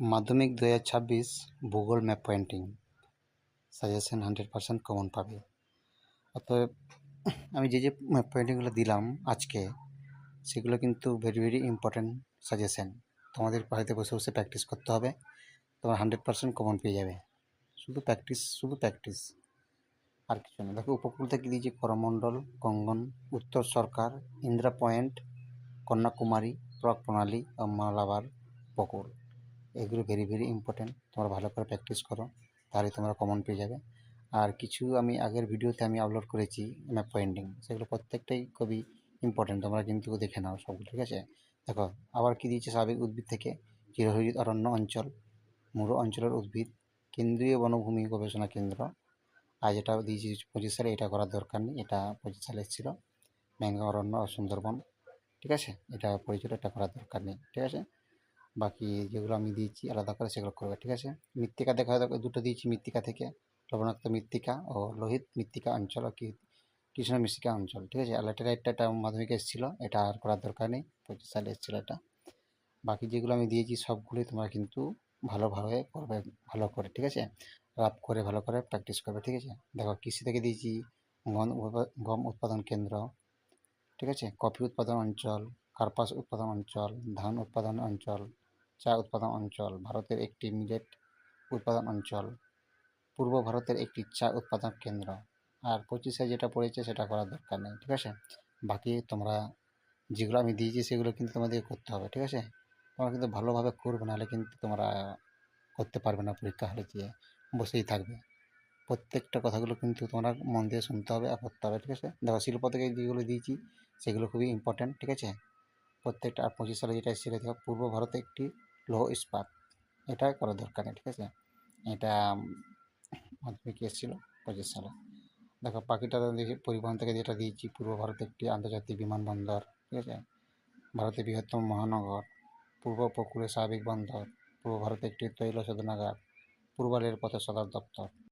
মাধ্যমিক দু হাজার ছাব্বিশ ভূগোল map pointing. Suggestion hundred percent common পাবে। অতএব আমি যে যে ম্যাপ পয়েন্টিংগুলো দিলাম আজকে, সেগুলো কিন্তু ভেরি ভেরি ইম্পর্ট্যান্ট সাজেশন তোমাদের বাড়িতে বসে বসে প্র্যাকটিস করতে হবে। তোমার হান্ড্রেড পার্সেন্ট কমন পেয়ে যাবে। শুধু প্র্যাকটিস শুধু প্র্যাকটিস আর কিছু না। দেখো উপকূল থেকে দিয়েছি? করমণ্ডল কঙ্গন উত্তর সরকার, ইন্দিরা পয়েন্ট, কন্যাকুমারী প্রক প্রণালী, ও মালাবার উপকূল। এগুলো ভেরি ভেরি ইম্পর্টেন্ট তোমরা ভালো করে প্র্যাকটিস করো, তাহলে তোমরা কমন পেয়ে যাবে। আর কিছু আমি আগের ভিডিওতে আমি আপলোড করেছি ম্যাপ পয়েন্টিং সেগুলো প্রত্যেকটাই খুবই ইম্পর্টেন্ট তোমরা কিন্তু দেখে নাও সবগুলো, ঠিক আছে? দেখো, আবার কী দিয়েছে স্বাভাবিক উদ্ভিদ থেকে? চিরহরিত অরণ্য অঞ্চল, মুরো অঞ্চলের উদ্ভিদ, কেন্দ্রীয় বনভূমি গবেষণা কেন্দ্র। আর যেটা দিয়েছি পঁচিশ সালে, এটা করার দরকার নেই, এটা পঁচিশ সালে এসেছিল ম্যাঙ্গা অরণ্য, সুন্দরবন, ঠিক আছে? এটা পরিচয় এটা করার দরকার নেই, ঠিক আছে? বাকি যেগুলো আমি দিয়েছি আলাদা করে সেগুলো করবে, ঠিক আছে? মৃত্তিকা দেখা দুটো দিয়েছি মৃত্তিকা থেকে। লবণাক্ত মৃত্তিকা ও লোহিত মৃত্তিকা অঞ্চল কি, কৃষ্ণ মৃত্তিকা অঞ্চল, ঠিক আছে? ল্যাটেরাইটটা এটা মাধ্যমিকে এসেছিল, এটা আর করার দরকার নেই, পঁচিশ সালে এসেছিল এটা। বাকি যেগুলো আমি দিয়েছি সবগুলোই তোমরা কিন্তু ভালোভাবে করবে, ভালো করে, ঠিক আছে? রাপ করে, ভালো করে প্র্যাকটিস করবে, ঠিক আছে? দেখো, কৃষি থেকে দিয়েছি গম গম উৎপাদন কেন্দ্র, ঠিক আছে? কফি উৎপাদন অঞ্চল, কার্পাস উৎপাদন অঞ্চল, ধান উৎপাদন অঞ্চল চা উৎপাদন অঞ্চল, ভারতের একটি মিলেট উৎপাদন অঞ্চল, পূর্ব ভারতের একটি চা উৎপাদন কেন্দ্র। আর পঁচিশে যেটা পড়েছে সেটা করার দরকার নেই, ঠিক আছে? বাকি তোমরা যেগুলো আমি দিয়েছি সেগুলো কিন্তু তোমাদের করতে হবে, ঠিক আছে? তোমরা কিন্তু ভালোভাবে করবে, নাহলে কিন্তু তোমরা করতে পারবে না পরীক্ষা হলে গিয়ে, বসেই থাকবে। প্রত্যেকটা কথাগুলো কিন্তু তোমরা মন দিয়ে শুনতে হবে, আর করতে হবে, ঠিক আছে? দেখো, শিল্প থেকে যেগুলো দিয়েছি সেগুলো খুবই ইম্পর্ট্যান্ট ঠিক আছে? প্রত্যেকটা, আর পঁচিশ সালে যেটা এসেছিল, দেখো, পূর্ব ভারতে একটি লৌহ ইস্পাত এটা করা দরকার নেই, ঠিক আছে? এটা মাধ্যমিক এসেছিল? পঁচিশ সালে। দেখো, পাখিটা দেখি, পরিবহন থেকে যেটা দিয়েছি পূর্ব ভারতে একটি আন্তর্জাতিক বিমানবন্দর, ঠিক আছে? ভারতের বৃহত্তম মহানগর, পূর্ব উপকূলে স্বাভাবিক বন্দর, পূর্ব ভারতে একটি তৈল শোধনাগার পূর্ব রেলপথের সদর দপ্তর।